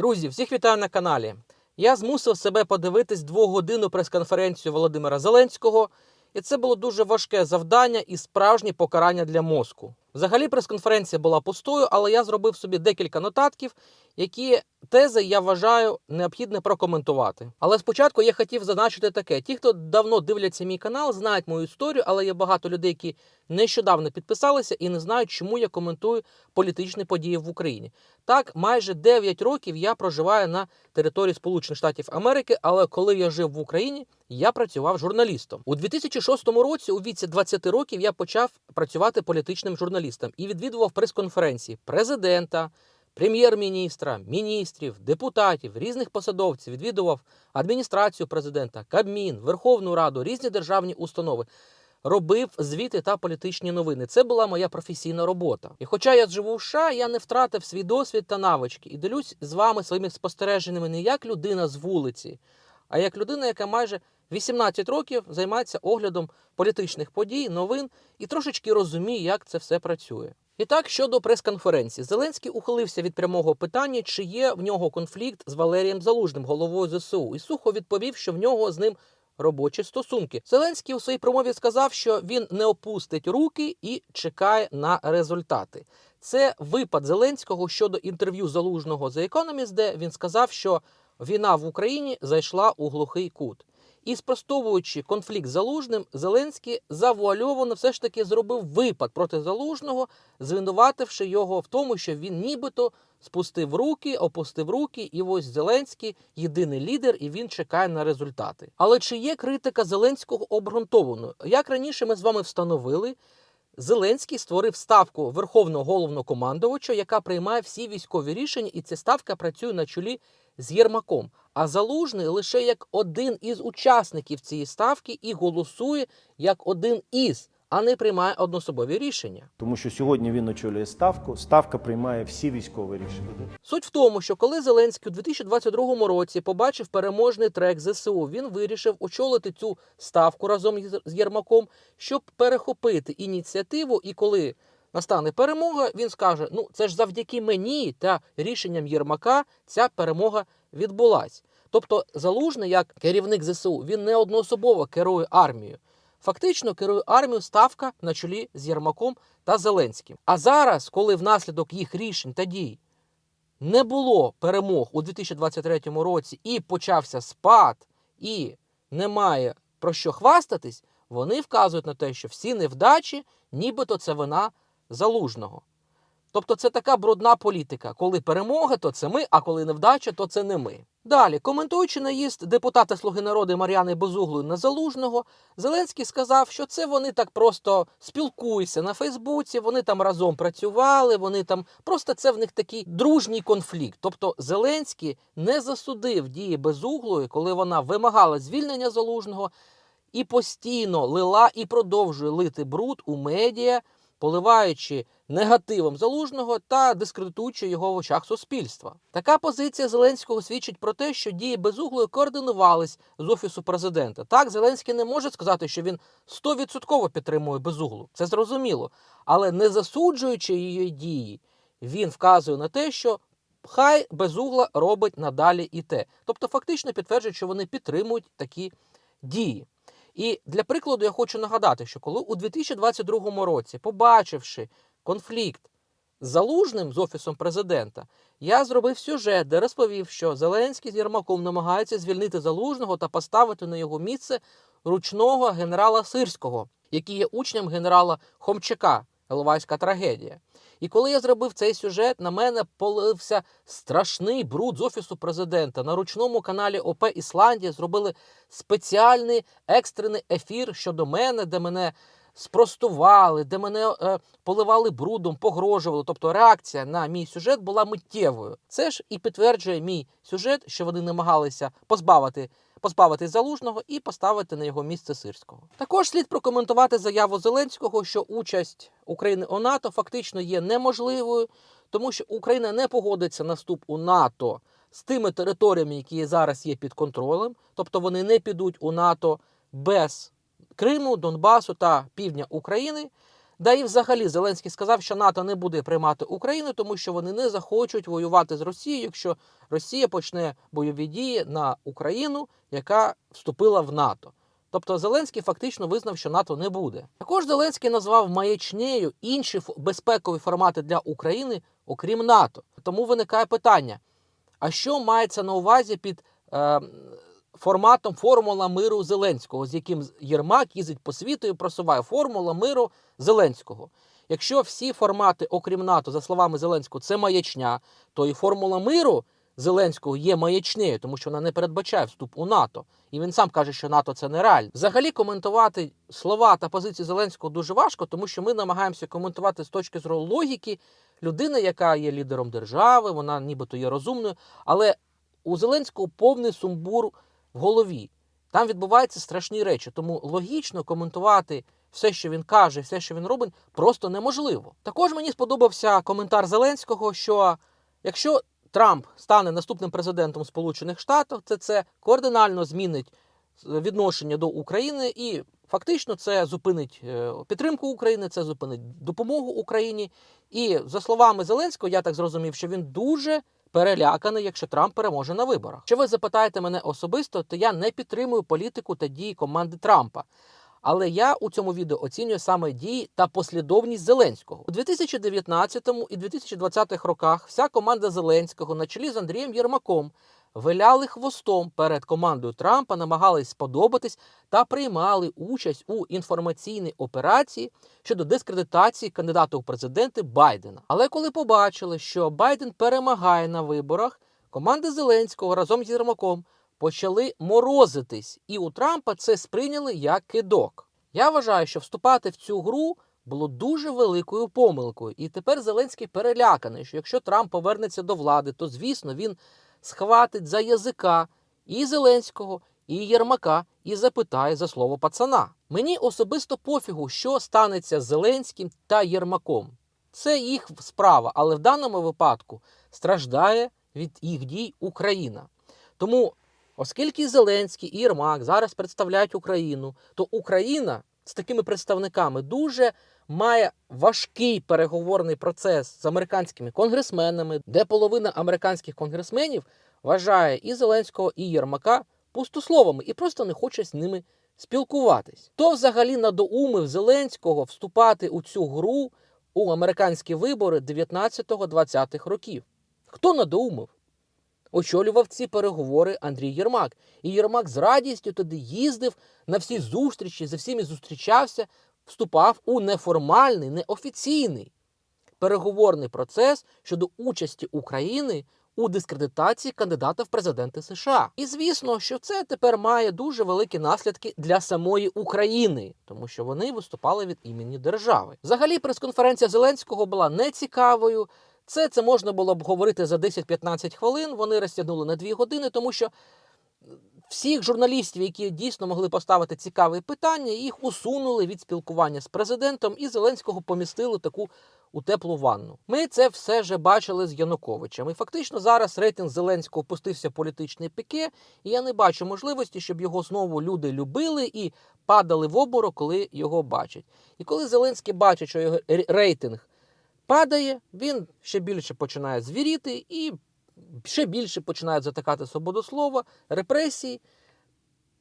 Друзі, всіх вітаю на каналі. Я змусив себе подивитись двогодинну прес-конференцію Володимира Зеленського, і це було дуже важке завдання і справжнє покарання для мозку. Взагалі, прес-конференція була пустою, але я зробив собі декілька нотатків, які тези я вважаю необхідно прокоментувати. Але спочатку я хотів зазначити таке: ті, хто давно дивляться мій канал, знають мою історію, але є багато людей, які нещодавно підписалися і не знають, чому я коментую політичні події в Україні. Так, майже 9 років я проживаю на території Сполучених Штатів Америки, але коли я жив в Україні, я працював журналістом. У 2006 році, у віці 20 років, я почав працювати політичним журналістом і відвідував прес-конференції президента, прем'єр-міністра, міністрів, депутатів, різних посадовців. Відвідував адміністрацію президента, Кабмін, Верховну Раду, різні державні установи. Робив звіти та політичні новини. Це була моя професійна робота. І хоча я живу в США, я не втратив свій досвід та навички і делюсь з вами своїми спостереженнями не як людина з вулиці, а як людина, яка майже 18 років займається оглядом політичних подій, новин і трошечки розуміє, як це все працює. І так, щодо прес-конференції, Зеленський ухилився від прямого питання, чи є в нього конфлікт з Валерієм Залужним, головою ЗСУ, і сухо відповів, що в нього з ним робочі стосунки. Зеленський у своїй промові сказав, що він не опустить руки і чекає на результати. Це випад Зеленського щодо інтерв'ю залужного The Economist, де він сказав, що війна в Україні зайшла у глухий кут. І спростовуючи конфлікт з залужним, Зеленський завуальовано все ж таки зробив випад проти залужного, звинувативши його в тому, що він нібито спустив руки, опустив руки, і ось Зеленський єдиний лідер, і він чекає на результати. Але чи є критика Зеленського обґрунтованою? Як раніше ми з вами встановили, Зеленський створив ставку Верховного головнокомандувача, яка приймає всі військові рішення, і ця ставка працює на чолі з Єрмаком. А Залужний лише як один із учасників цієї ставки і голосує як один із, а не приймає однособові рішення. Тому що сьогодні він очолює ставку. Ставка приймає всі військові рішення. Суть в тому, що коли Зеленський у 2022 році побачив переможний трек ЗСУ, він вирішив очолити цю ставку разом з Єрмаком, щоб перехопити ініціативу. І коли настане перемога, він скаже: Ну, це ж завдяки мені та рішенням Єрмака ця перемога відбулась. Тобто, залужний, як керівник ЗСУ, він не одноособово керує армією. Фактично керує армію ставка на чолі з Єрмаком та Зеленським. А зараз, коли внаслідок їх рішень та дій не було перемог у 2023 році і почався спад, і немає про що хвастатись, вони вказують на те, що всі невдачі, нібито це вина залужного. Тобто це така брудна політика. Коли перемога, то це ми, а коли невдача, то це не ми. Далі, коментуючи наїзд депутата Слуги народу Мар'яни Безуглої на Залужного, Зеленський сказав, що це вони так просто спілкуються на Фейсбуці, вони там разом працювали, вони там просто це в них такий дружній конфлікт. Тобто Зеленський не засудив дії Безуглої, коли вона вимагала звільнення Залужного і постійно лила і продовжує лити бруд у медіа, поливаючи негативом залужного та дискредитуючи його в очах суспільства. Така позиція Зеленського свідчить про те, що дії безуглої координувались з офісу президента. Так, Зеленський не може сказати, що він 100% підтримує безуглу. Це зрозуміло. Але не засуджуючи її дії, він вказує на те, що хай безугла робить надалі і те. Тобто, фактично підтверджує, що вони підтримують такі дії. І для прикладу я хочу нагадати, що коли у 2022 році, побачивши конфлікт з залужним з офісом президента, я зробив сюжет, де розповів, що Зеленський з Єрмаком намагаються звільнити залужного та поставити на його місце ручного генерала Сирського, який є учнем генерала Хомчака. Іловайська трагедія. І коли я зробив цей сюжет, на мене полився страшний бруд з офісу президента. На ручному каналі ОП Ісландія зробили спеціальний екстрений ефір щодо мене, де мене спростували, де мене е, поливали брудом, погрожували. Тобто реакція на мій сюжет була миттєвою. Це ж і підтверджує мій сюжет, що вони намагалися позбавити. Позбавитись залужного і поставити на його місце сирського. Також слід прокоментувати заяву Зеленського, що участь України у НАТО фактично є неможливою, тому що Україна не погодиться на вступ у НАТО з тими територіями, які зараз є під контролем, тобто вони не підуть у НАТО без Криму, Донбасу та півдня України. Да і взагалі Зеленський сказав, що НАТО не буде приймати Україну, тому що вони не захочуть воювати з Росією, якщо Росія почне бойові дії на Україну, яка вступила в НАТО. Тобто Зеленський фактично визнав, що НАТО не буде. Також Зеленський назвав маячнею інші безпекові формати для України, окрім НАТО. Тому виникає питання: а що мається на увазі під е, форматом Формула миру Зеленського, з яким Єрмак їздить по світу і просуває Формула миру Зеленського? Якщо всі формати, окрім НАТО, за словами Зеленського, це маячня, то і формула миру Зеленського є маячнею, тому що вона не передбачає вступ у НАТО. І він сам каже, що НАТО це нереально. Взагалі коментувати слова та позиції Зеленського дуже важко, тому що ми намагаємося коментувати з точки зору логіки людини, яка є лідером держави, вона нібито є розумною, але у Зеленського повний сумбур в голові. Там відбуваються страшні речі, тому логічно коментувати все, що він каже, все, що він робить, просто неможливо. Також мені сподобався коментар Зеленського, що якщо Трамп стане наступним президентом Сполучених Штатів, це це кардинально змінить відношення до України і фактично це зупинить е, підтримку України, це зупинить допомогу Україні. І за словами Зеленського, я так зрозумів, що він дуже переляканий, якщо Трамп переможе на виборах. Що ви запитаєте мене особисто, то я не підтримую політику та дії команди Трампа. Але я у цьому відео оцінюю саме дії та послідовність Зеленського у 2019 і 2020 роках. Вся команда Зеленського на чолі з Андрієм Єрмаком виляли хвостом перед командою Трампа, намагались сподобатись та приймали участь у інформаційній операції щодо дискредитації кандидата у президенти Байдена. Але коли побачили, що Байден перемагає на виборах, команда Зеленського разом з Єрмаком почали морозитись, і у Трампа це сприйняли як кидок. Я вважаю, що вступати в цю гру було дуже великою помилкою. І тепер Зеленський переляканий, що якщо Трамп повернеться до влади, то звісно він схватить за язика і Зеленського, і Єрмака і запитає за слово пацана. Мені особисто пофігу, що станеться з Зеленським та Єрмаком. Це їх справа, але в даному випадку страждає від їх дій Україна. Тому, оскільки Зеленський і Єрмак зараз представляють Україну, то Україна з такими представниками дуже має важкий переговорний процес з американськими конгресменами, де половина американських конгресменів вважає і Зеленського, і Єрмака пустословами і просто не хоче з ними спілкуватись. То взагалі надоумив Зеленського вступати у цю гру у американські вибори 19-20-х років. Хто надоумив? Очолював ці переговори Андрій Єрмак. І Єрмак з радістю туди їздив на всі зустрічі, за всіми зустрічався, вступав у неформальний, неофіційний переговорний процес щодо участі України у дискредитації кандидата в президенти США. І звісно, що це тепер має дуже великі наслідки для самої України, тому що вони виступали від імені держави. Взагалі, прес-конференція Зеленського була нецікавою. Це, це можна було б говорити за 10-15 хвилин. Вони розтягнули на 2 години, тому що всіх журналістів, які дійсно могли поставити цікаві питання, їх усунули від спілкування з президентом, і Зеленського помістили таку у теплу ванну. Ми це все вже бачили з Януковичем. І фактично зараз рейтинг Зеленського опустився в політичне піке, і я не бачу можливості, щоб його знову люди любили і падали в обморок, коли його бачать. І коли Зеленський бачить, що його рейтинг падає, він ще більше починає звіріти і ще більше починають затикати свободу слова, репресії,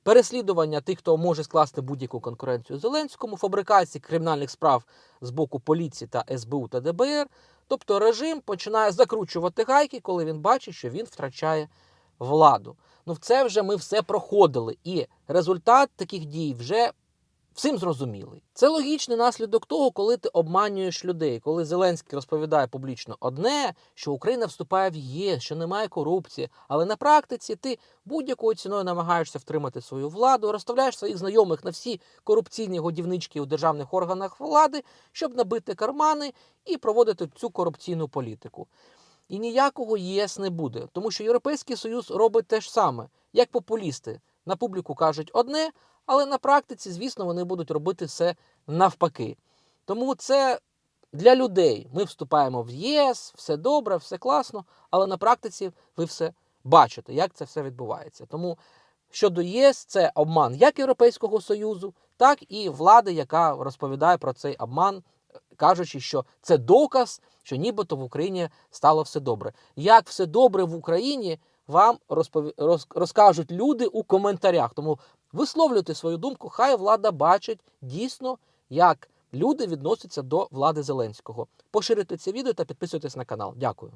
переслідування тих, хто може скласти будь-яку конкуренцію Зеленському, фабрикації кримінальних справ з боку поліції та СБУ та ДБР. Тобто режим починає закручувати гайки, коли він бачить, що він втрачає владу. Ну, це вже ми все проходили, і результат таких дій вже всім зрозумілий. Це логічний наслідок того, коли ти обманюєш людей. Коли Зеленський розповідає публічно одне, що Україна вступає в ЄС, що немає корупції, але на практиці ти будь-якою ціною намагаєшся втримати свою владу, розставляєш своїх знайомих на всі корупційні годівнички у державних органах влади, щоб набити кармани і проводити цю корупційну політику. І ніякого ЄС не буде, тому що Європейський Союз робить те ж саме, як популісти. На публіку кажуть одне, але на практиці, звісно, вони будуть робити все навпаки. Тому це для людей. Ми вступаємо в ЄС, все добре, все класно, але на практиці ви все бачите, як це все відбувається. Тому щодо ЄС, це обман як Європейського Союзу, так і влади, яка розповідає про цей обман кажучи, що це доказ, що нібито в Україні стало все добре. Як все добре в Україні, вам розпові... роз... розкажуть люди у коментарях. Тому висловлюйте свою думку, хай влада бачить дійсно, як люди відносяться до влади Зеленського. Поширюйте це відео та підписуйтесь на канал. Дякую.